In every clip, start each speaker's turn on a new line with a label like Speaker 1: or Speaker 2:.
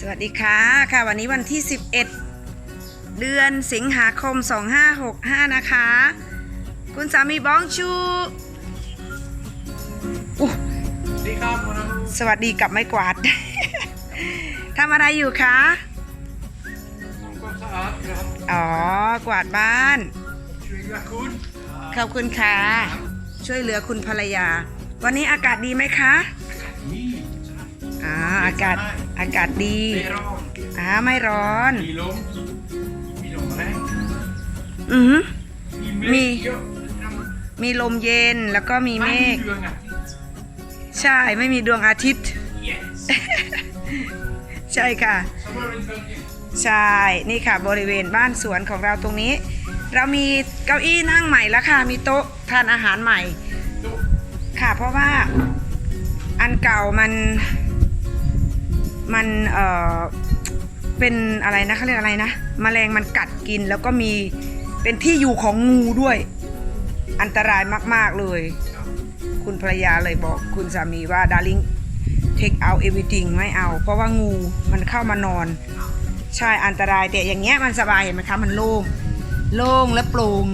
Speaker 1: สวัสดีค่ะค่ะ วันนี้วันที่ 11 เดือนสิงหาคม 2565 นะคะ คุณสามีบ้องชูอุ๊ย
Speaker 2: ดีครับคุณน้ำ
Speaker 1: สวัสดีกับไม้กวาด ทำอะไรอยู่คะ
Speaker 2: ความสะอาดครับ
Speaker 1: อ๋อ กวาดบ้าน
Speaker 2: ช่วยเหลือคุณ
Speaker 1: ขอบคุณค่ะ ช่วยเหลือคุณภรรยา วันนี้อากาศดีไหมคะ
Speaker 2: นี่
Speaker 1: อ่าอากาศ อากาศดี
Speaker 2: ไม่ร้อน
Speaker 1: อ่าไม่ร้อน
Speaker 2: มีลมมีลมแรง
Speaker 1: อือหือมี
Speaker 2: มีเยอะน้ำ
Speaker 1: มีลมเย็นแล้วก็มีเมฆ
Speaker 2: เรื่องอะ
Speaker 1: ใช่ไม่มีดวงอาทิตย์
Speaker 2: yes
Speaker 1: ใช่ค่ะ
Speaker 2: somewhere in Belgium
Speaker 1: ใช่ นี่ค่ะบริเวณบ้านสวนของเราตรงนี้ เรามีเก้าอี้นั่งใหม่แล้วค่ะ มีโต๊ะทานอาหารใหม่
Speaker 2: ดู
Speaker 1: ค่ะเพราะว่าอันเก่ามัน มันเอ่อเป็นอะไรนะเขาเรียกอะไรนะมแมลงมันกัดกินแล้วก็มีเป็นที่อยู่ของงูด้วย อันตรายมาก ๆเลย คุณภรรยาเลยบอกคุณสามีว่า darling take out everything ไม่เอา เพราะว่างูมันเข้ามานอน ใช่อันตรายแต่อย่างเงี้ยมันสบายเห็นไหมคะมันโล่งโล่งและโปร่ง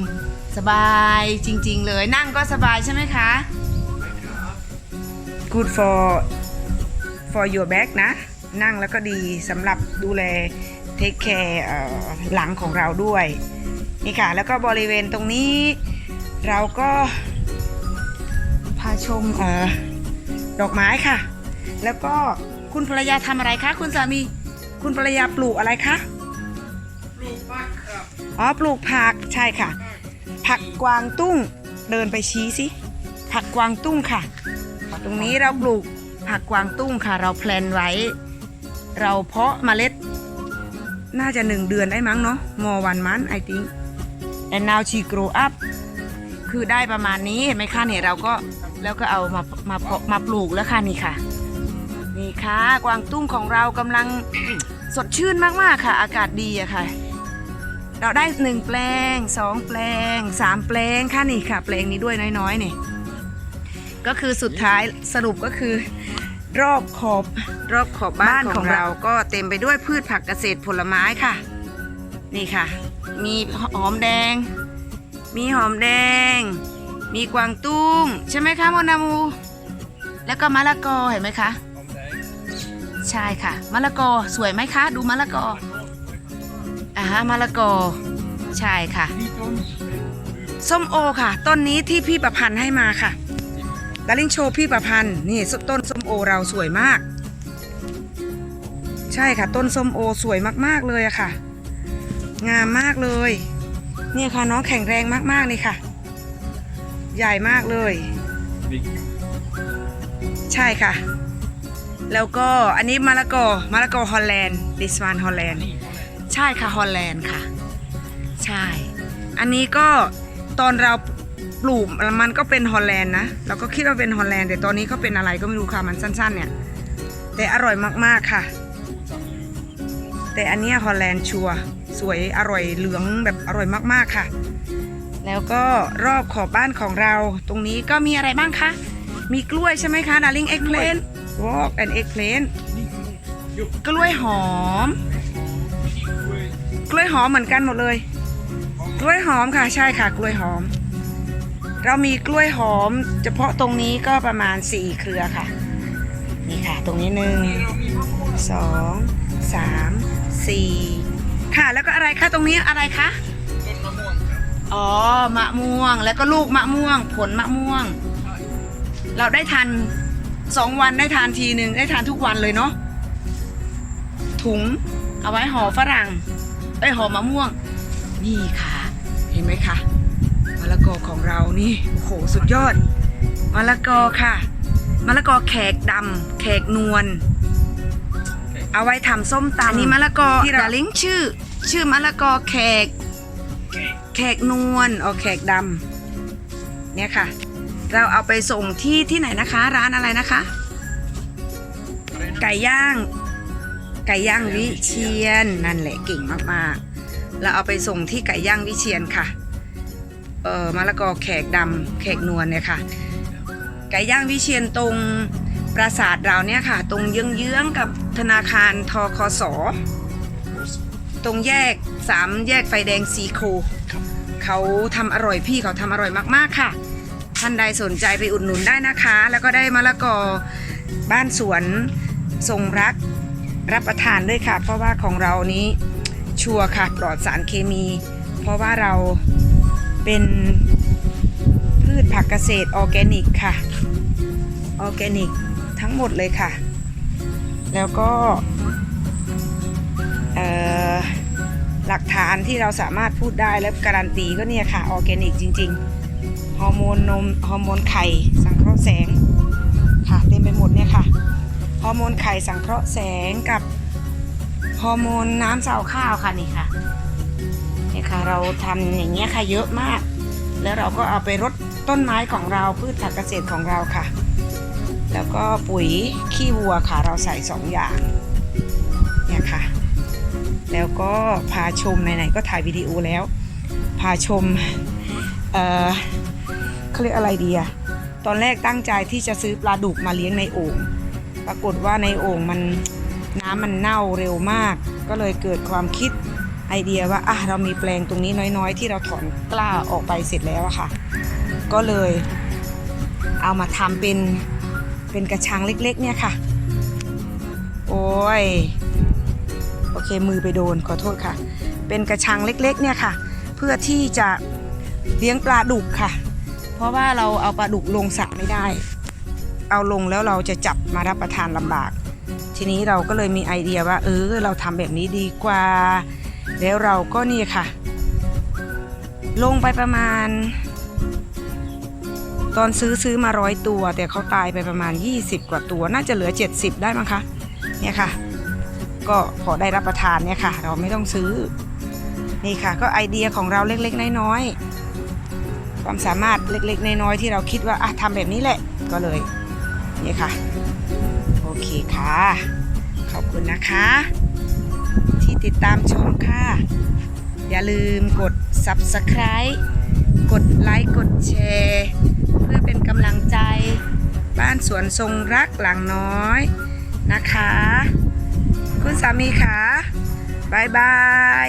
Speaker 1: สบายจริง ๆ เลยนั่งก็สบายใช่ไหมคะ good for for your back นะ นั่งแล้วก็ดีสำหรับดูแล take care เอ่อหลังของเราด้วยนี่ค่ะ แล้วก็บริเวณตรงนี้เราก็พาชมเอ่อดอกไม้ค่ะ แล้วก็คุณภรรยาทำอะไรคะคุณสามีคุณภรรยาปลูกอะไรคะ
Speaker 2: ปลูกผักครับ
Speaker 1: อ๋อปลูกผักใช่ค่ะ ผักกวางตุ้งเดินไปชี้สิผักกวางตุ้งค่ะ ตรงนี้เราปลูกผักกวางตุ้งค่ะ เราแพลนไว้ เราเพาะเมล็ด น่าจะหนึ่งเดือนได้มั้งเนาะ more one month I think and now she grow up คือได้ประมาณนี้เห็นไหมคะเนี่ยเราก็แล้วก็เอามามาเพาะมาปลูกแล้วค่ะนี่ค่ะ นี่ค่ะกวางตุ้งของเรากำลังสดชื่นมากๆค่ะ อากาศดีอะค่ะ เราได้หนึ่งแปลงสองแปลงสามแปลงค่ะนี่ค่ะ แปลงนี้ด้วยน้อยๆนี่ก็คือสุดท้ายสรุปก็คือ รอบขอบ รอบขอบบ้านของเรา ก็เต็มไปด้วยพืชผักเกษตรผลไม้ค่ะ นี่ค่ะ มีหอมแดง มีหอมแดง มีกวางตุ้ง ใช่ไหมคะโมนามู แล้วก็มะละกอเห็นไหมคะ
Speaker 2: หอมแดง
Speaker 1: ใช่ค่ะมะละกอสวยไหมคะ ดูมะละกออ่าฮะมะละกอ ใช่ค่ะ
Speaker 2: นี่ต้น
Speaker 1: ส้มโอค่ะ ต้นนี้ที่พี่ประพันธ์ให้มาค่ะ ดาริงโชว์พี่ประพันธ์นี่ต้นส้มโอเราสวยมาก ใช่ค่ะ ต้นส้มโอสวยมากๆเลยอะค่ะ งามมากเลยเนี่ยค่ะน้องแข็งแรงมากๆนี่ค่ะ ใหญ่มากเลย ใช่ค่ะ แล้วก็อันนี้มะละกอมะละกอฮอลแลนด์ดิสวานฮอลแลนด์ใช่ค่ะฮอลแลนด์ค่ะ ใช่ อันนี้ก็ตอนเรา ปลูกมันก็เป็นฮอลแลนด์นะเราก็คิดว่าเป็นฮอลแลนด์แต่ตอนนี้เขาเป็นอะไรก็ไม่รู้ค่ะมันสั้น ๆ เนี่ย แต่อร่อยมากๆค่ะ แต่อันนี้ฮอลแลนด์ชัวร์สวยอร่อยเหลืองแบบอร่อยมากๆค่ะ แล้วก็รอบขอบบ้านของเราตรงนี้ก็มีอะไรบ้างคะมีกล้วยใช่ไหมคะดาริงเอ็กเพลนวอกแอนเอ็กเพลนกล้วยหอม กล้วยหอมเหมือนกันหมดเลย กล้วยหอมค่ะใช่ค่ะ กล้วยหอม เรามีกล้วยหอม เฉพาะตรงนี้ก็ประมาณสี่เครือค่ะ นี่ค่ะ ตรงนี้หนึ่ง
Speaker 2: นี่เรามีมะม่วง
Speaker 1: สองสามสี่ค่ะ แล้วก็อะไรคะตรงนี้อะไรคะ
Speaker 2: ต้นมะม่วงครับ
Speaker 1: อ๋อมะม่วงแล้วก็ลูกมะม่วง ผลมะม่วง
Speaker 2: ใช่
Speaker 1: เราได้ทานสองวันได้ทานทีหนึ่งได้ทานทุกวันเลยเนาะถุงเอาไว้ห่อฝรั่งไอยห่อมะม่วง นี่ค่ะ เห็นไหมคะมะ ละกอของเรานี่โอ้โหสุดยอดมะละกอค่ะมะละกอแขกดำแขกนวลเอาไว้ทำส้มตำอันนี้มะละกอที่เราลิงก์ชื่อ ชื่อมะละกอแขก แขกนวลเอาแขกดำเนี่ยค่ะ เราเอาไปส่งที่ที่ไหนนะคะ ร้านอะไรนะคะ
Speaker 2: อะไรนะ
Speaker 1: ไก่ย่าง ไก่ย่างวิเชียนนั่นแหละเก่งมากๆ เราเอาไปส่งที่ไก่ย่างวิเชียนค่ะ เออมะละกอแขกดำแขกนวลเนี่ยค่ะ ไก่ย่างวิเชียนตรงปราสาทเราเนี่ยค่ะ ตรงเยื้องๆกับถธนาคารทคสตรงแยกสามแยกไฟแดงซีโค
Speaker 2: ครับ
Speaker 1: เขาทำอร่อยพี่เขาทำอร่อยมากๆค่ะ ท่านใดสนใจไปอุดหนุนได้นะคะ แล้วก็ได้มะละกอบ้านสวนทรงรักรับประทานด้วยค่ะ เพราะว่าของเรานี้ชัวร์ค่ะปลอดสารเคมี เพราะว่าเรา เป็นพืชผักเกษตรออร์แกนิกค่ะ ออร์แกนิกทั้งหมดเลยค่ะ แล้วก็หลักฐานที่เราสามารถพูดได้และการันตีก็เนี่ยค่ะออร์แกนิกจริง ๆ ฮอร์โมนนม ฮอร์โมนไข่ สังเคราะห์แสงค่ะเต็มไปหมดเนี่ยค่ะ ฮอร์โมนไข่สังเคราะห์แสงกับฮอร์โมนน้ำเสาข้าวค่ะนี่ค่ะ นี่ยค่ะเราทำอย่างเงี้ยค่ะเยอะมาก แล้วเราก็เอาไปรดต้นไม้ของเราพืชผักเกษตรของเราค่ะ แล้วก็ปุ๋ยขี้วัวค่ะเราใส่สองอย่างเนี่ยค่ะ แล้วก็พาชมไหนๆก็ถ่ายวิดีโอแล้ว พาชมเอ่อเขาเรียกอะไรดีอะตอนแรกตั้งใจที่จะซื้อปลาดุกมาเลี้ยงในโอ่งปรากฏว่าในโอ่งมันน้ำมันเน่าเร็วมาก ก็เลยเกิดความคิด ไอเดียว่าอะเรามีแปลงตรงนี้น้อยๆ ที่เราถอนกล้าออกไปเสร็จแล้วอะค่ะ ก็เลยเอามาทำเป็นเป็นกระชังเล็กๆ เนี่ยค่ะ โอ้ย โอเคมือไปโดนขอโทษค่ะ เป็นกระชังเล็กๆ เนี่ยค่ะ เพื่อที่จะเลี้ยงปลาดุกค่ะ เพราะว่าเราเอาปลาดุกลงสระไม่ได้ เอาลงแล้วเราจะจับมารับประทานลำบาก ทีนี้เราก็เลยมีไอเดียว่า เออ เราทำแบบนี้ดีกว่า แล้วเราก็นี่ค่ะ ลงไปประมาณ ตอนซื้อซื้อมาร้อยตัว แต่เขาตายไปประมาณ 20 กว่าตัวน่าจะเหลือ 70 ได้มั้งคะเนี่ยค่ะ ก็พอได้รับประทานเนี่ยค่ะ เราไม่ต้องซื้อ นี่ค่ะ ก็ไอเดียของเราเล็กๆ น้อยๆความสามารถเล็กๆ น้อยๆที่เราคิดว่าอะทำแบบนี้แหละก็เลยนี่ค่ะ โอเคค่ะ ขอบคุณนะคะ ติดตามชมค่ะ อย่าลืมกด subscribe กดไลค์ กดแชร์ เพื่อเป็นกำลังใจ บ้านสวนทรงรักหลังน้อยนะคะ คุณสามีค่ะบายบาย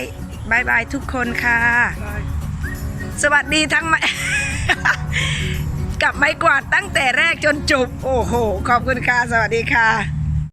Speaker 1: บายบายทุกคนค่ะ สวัสดีทั้งไม้กับไม้กวาดตั้งแต่แรกจนจบ โอ้โห ขอบคุณค่ะ สวัสดีค่ะ